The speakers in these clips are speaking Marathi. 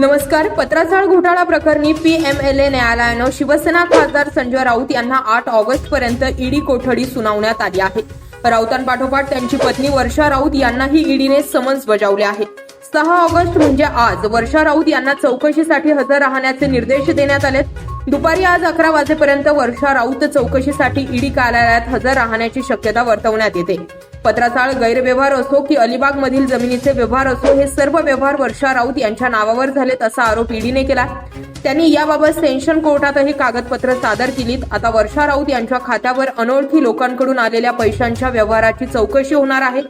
नमस्कार पत्राचाळ घोटाळा प्रकरणी पी एम एल ए न्यायालयानं शिवसेना खासदार संजय राऊत यांना आठ ऑगस्ट पर्यंत ईडी कोठडी सुनावण्यात आली आहे. राऊतांपाठोपाठ त्यांची पत्नी वर्षा राऊत यांनाही ईडीने समन्स बजावले आहे. सहा ऑगस्ट म्हणजे आज वर्षा राऊत यांना चौकशीसाठी हजर राहण्याचे निर्देश देण्यात आले दुपारी आज अकरा वाजेपर्यंत वर्षा राऊत चौकशीसाठी ईडी कार्यालयात हजर राहण्याची शक्यता वर्तवण्यात येते. पत्राचाळ गैरव्यवहार असो की अलिबाग मधील जमिनीचे व्यवहार असो हे सर्व व्यवहार वर्षा राऊत यांच्या नावावर झालेत असा आरोप ईडीने केला. त्यांनी याबाबत सेन्शन कोर्टातही कागदपत्र सादर केलीत. आता वर्षा राऊत यांच्या खात्यावर अनोळखी लोकांकडून आलेल्या पैशांच्या व्यवहाराची चौकशी होणार आहे.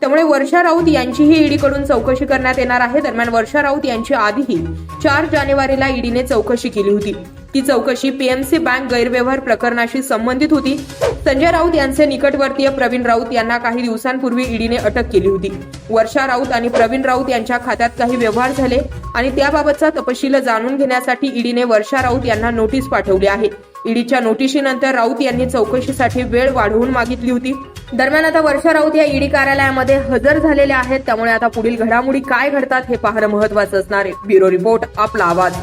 त्यामुळे वर्षा राऊत यांचीही ईडीकडून चौकशी करण्यात येणार आहे. दरम्यान वर्षा राऊत यांची आधीही चार जानेवारीला ईडीने चौकशी केली होती. ती चौकशी पीएमसी बँक गैरव्यवहार प्रकरणाशी संबंधित होती. संजय राऊत यांचे निकटवर्तीय प्रवीण राऊत यांना काही दिवसांपूर्वी ईडीने अटक केली होती. वर्षा राऊत आणि प्रवीण राऊत यांच्या खात्यात काही व्यवहार झाले आणि त्याबाबतचा तपशील जाणून घेण्यासाठी ईडीने वर्षा राऊत यांना नोटीस पाठवली आहे. ईडीच्या नोटिशीनंतर राऊत यांनी चौकशीसाठी वेळ वाढवून मागितली होती. दरम्यान आता वर्षा राऊत या ईडी कार्यालयामध्ये हजर झालेल्या आहेत. त्यामुळे आता पुढील घडामोडी काय घडतात हे पाहणं महत्वाचं असणार आहे. ब्युरो रिपोर्ट आपला आवाज.